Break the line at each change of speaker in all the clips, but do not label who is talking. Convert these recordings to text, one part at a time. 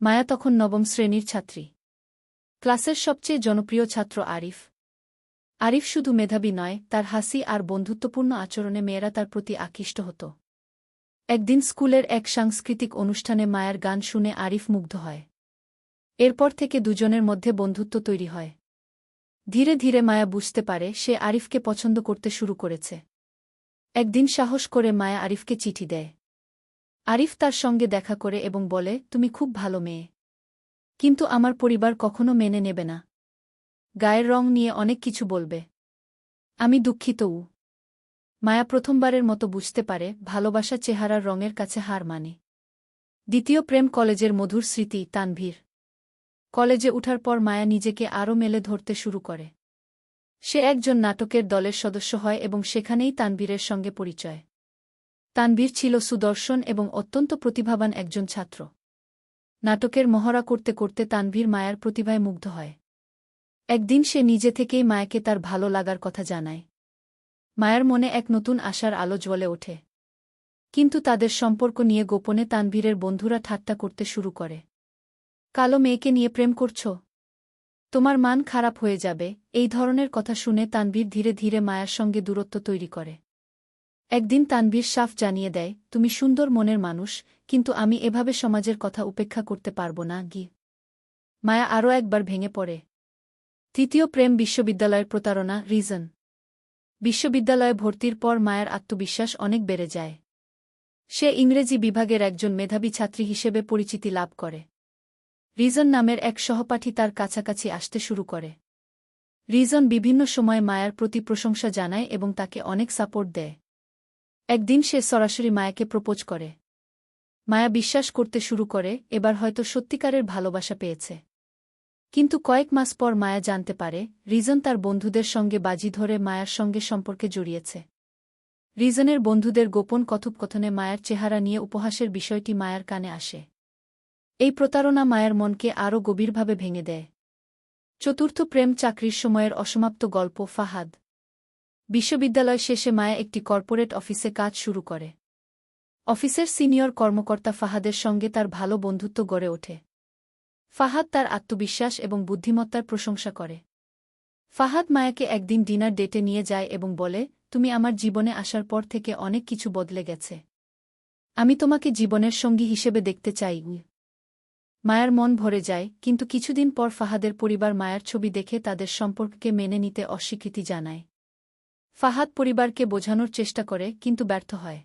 মায়া তখন নবম শ্রেণির ছাত্রী। ক্লাসের সবচেয়ে জনপ্রিয় ছাত্র আরিফ। আরিফ শুধু মেধাবী নয়, তার হাসি আর বন্ধুত্বপূর্ণ আচরণে মেয়েরা তার প্রতি আকৃষ্ট হতো। একদিন স্কুলের এক সাংস্কৃতিক অনুষ্ঠানে মায়ার গান শুনে আরিফ মুগ্ধ হয়। এরপর থেকে দুজনের মধ্যে বন্ধুত্ব তৈরি হয়। ধীরে ধীরে মায়া বুঝতে পারে, সে আরিফকে পছন্দ করতে শুরু করেছে। একদিন সাহস করে মায়া আরিফকে চিঠি দেয়। আরিফ তার সঙ্গে দেখা করে এবং বলে, তুমি খুব ভালো মেয়ে। কিন্তু আমার পরিবার কখনো মেনে নেবে না। গায়ের রং নিয়ে অনেক কিছু বলবে। আমি দুঃখিত উ। মায়া প্রথমবারের মতো বুঝতে পারে, ভালোবাসা চেহারার রঙের কাছে হার মানে। দ্বিতীয় প্রেম কলেজের মধুর স্মৃতি, তানভীর। কলেজে উঠার পর মায়া নিজেকে আরও মেলে ধরতে শুরু করে। সে একজন নাটকের দলের সদস্য হয় এবং সেখানেই তানবীরের সঙ্গে পরিচয়। তানবীর ছিল সুদর্শন এবং অত্যন্ত প্রতিভাবান একজন ছাত্র। নাটকের মহড়া করতে করতে তানভীর মায়ার প্রতিভায় মুগ্ধ হয়। একদিন সে নিজে থেকেই মায়াকে তার ভালো লাগার কথা জানায়। মায়ার মনে এক নতুন আশার আলো জ্বলে ওঠে। কিন্তু তাদের সম্পর্ক নিয়ে গোপনে তানভীরের বন্ধুরা ঠাট্টা করতে শুরু করে। কালো মেয়েকে নিয়ে প্রেম করছ? তোমার মান খারাপ হয়ে যাবে, এই ধরনের কথা শুনে তানভীর ধীরে ধীরে মায়ার সঙ্গে দূরত্ব তৈরি করে। একদিন তানভীর সাফ জানিয়ে দেয়, তুমি সুন্দর মনের মানুষ, কিন্তু আমি এভাবে সমাজের কথা উপেক্ষা করতে পারব না, গি। মায়া আরও একবার ভেঙে পড়ে। তৃতীয় প্রেম বিশ্ববিদ্যালয়ের প্রতারণা, রিজন। বিশ্ববিদ্যালয়ে ভর্তির পর মায়ের আত্মবিশ্বাস অনেক বেড়ে যায়। সে ইংরেজি বিভাগের একজন মেধাবী ছাত্রী হিসেবে পরিচিতি লাভ করে। রিজন নামের এক সহপাঠী তার কাছাকাছি আসতে শুরু করে। রিজন বিভিন্ন সময় মায়ার প্রতি প্রশংসা জানায় এবং তাকে অনেক সাপোর্ট দেয়। একদিন সে সরাসরি মায়াকে প্রপোজ করে। মায়া বিশ্বাস করতে শুরু করে, এবার হয়তো সত্যিকারের ভালোবাসা পেয়েছে। কিন্তু কয়েক মাস পর মায়া জানতে পারে, রিজন তার বন্ধুদের সঙ্গে বাজি ধরে মায়ার সঙ্গে সম্পর্কে জড়িয়েছে। রিজনের বন্ধুদের গোপন কথোপকথনে মায়ার চেহারা নিয়ে উপহাসের বিষয়টি মায়ার কানে আসে। এই প্রতারণা মায়ের মনকে আরও গভীরভাবে ভেঙে দেয়। চতুর্থ প্রেম চাকরির সময়ের অসমাপ্ত গল্প ফাহাদ। বিশ্ববিদ্যালয় শেষে মায়া একটি কর্পোরেট অফিসে কাজ শুরু করে। অফিসের সিনিয়র কর্মকর্তা ফাহাদের সঙ্গে তার ভালো বন্ধুত্ব গড়ে ওঠে। ফাহাদ তার আত্মবিশ্বাস এবং বুদ্ধিমত্তার প্রশংসা করে। ফাহাদ মায়াকে একদিন ডিনার ডেটে নিয়ে যায় এবং বলে, তুমি আমার জীবনে আসার পর থেকে অনেক কিছু বদলে গেছে। আমি তোমাকে জীবনের সঙ্গী হিসেবে দেখতে চাই মায়ার মন ভরে যায়, কিন্তু কিছুদিন পর ফাহাদের পরিবার মায়ার ছবি দেখে তাদের সম্পর্ককে মেনে নিতে অস্বীকৃতি জানায়। ফাহাদ পরিবারকে বোঝানোর চেষ্টা করে, কিন্তু ব্যর্থ হয়।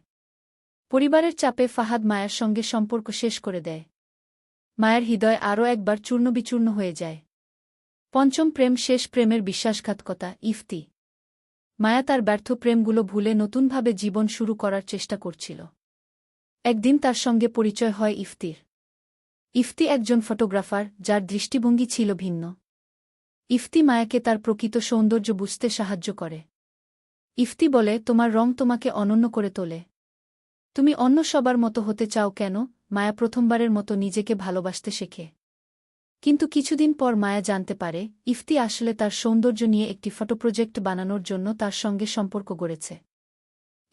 পরিবারের চাপে ফাহাদ মায়ের সঙ্গে সম্পর্ক শেষ করে দেয়। মায়ের হৃদয় আরও একবার চূর্ণবিচূর্ণ হয়ে যায়। পঞ্চম প্রেম শেষ প্রেমের বিশ্বাসঘাতকতা, ইফতি। মায়া তার ব্যর্থ প্রেমগুলো ভুলে নতুনভাবে জীবন শুরু করার চেষ্টা করছিল। একদিন তার সঙ্গে পরিচয় হয় ইফতির। ইফতি একজন ফটোগ্রাফার, যার দৃষ্টিভঙ্গি ছিল ভিন্ন। ইফতি মায়াকে তার প্রকৃত সৌন্দর্য বুঝতে সাহায্য করে। ইফতি বলে, তোমার রং তোমাকে অনন্য করে তোলে। তুমি অন্য সবার মতো হতে চাও কেন? মায়া প্রথমবারের মতো নিজেকে ভালোবাসতে শেখে। কিন্তু কিছুদিন পর মায়া জানতে পারে, ইফতি আসলে তার সৌন্দর্য নিয়ে একটি ফটো প্রজেক্ট বানানোর জন্য তার সঙ্গে সম্পর্ক গড়েছে।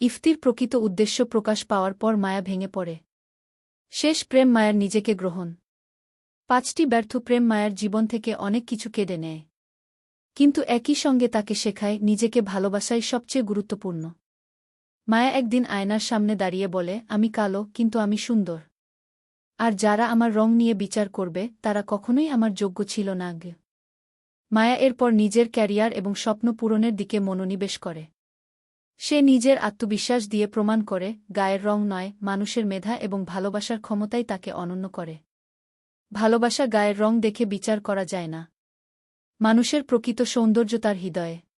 ইফতির প্রকৃত উদ্দেশ্য প্রকাশ পাওয়ার পর মায়া ভেঙে পড়ে। শেষ প্রেম মায়ার নিজেকে গ্রহণ। পাঁচটি ব্যর্থ প্রেম মায়ার জীবন থেকে অনেক কিছু কেড়ে নেয়। কিন্তু একই সঙ্গে তাকে শেখায় নিজেকে ভালোবাসাই সবচেয়ে গুরুত্বপূর্ণ। মায়া একদিন আয়নার সামনে দাঁড়িয়ে বলে, আমি কালো, কিন্তু আমি সুন্দর। আর যারা আমার রং নিয়ে বিচার করবে, তারা কখনোই আমার যোগ্য ছিল না আগে। মায়া এরপর নিজের ক্যারিয়ার এবং স্বপ্ন পূরণের দিকে মনোনিবেশ করে। সে নিজের আত্মবিশ্বাস দিয়ে প্রমাণ করে, গায়ের রং নয়, মানুষের মেধা এবং ভালোবাসার ক্ষমতাই তাকে অনন্য করে। ভালোবাসা গায়ের রং দেখে বিচার করা যায় না। মানুষের প্রকৃত সৌন্দর্য তার হৃদয়ে।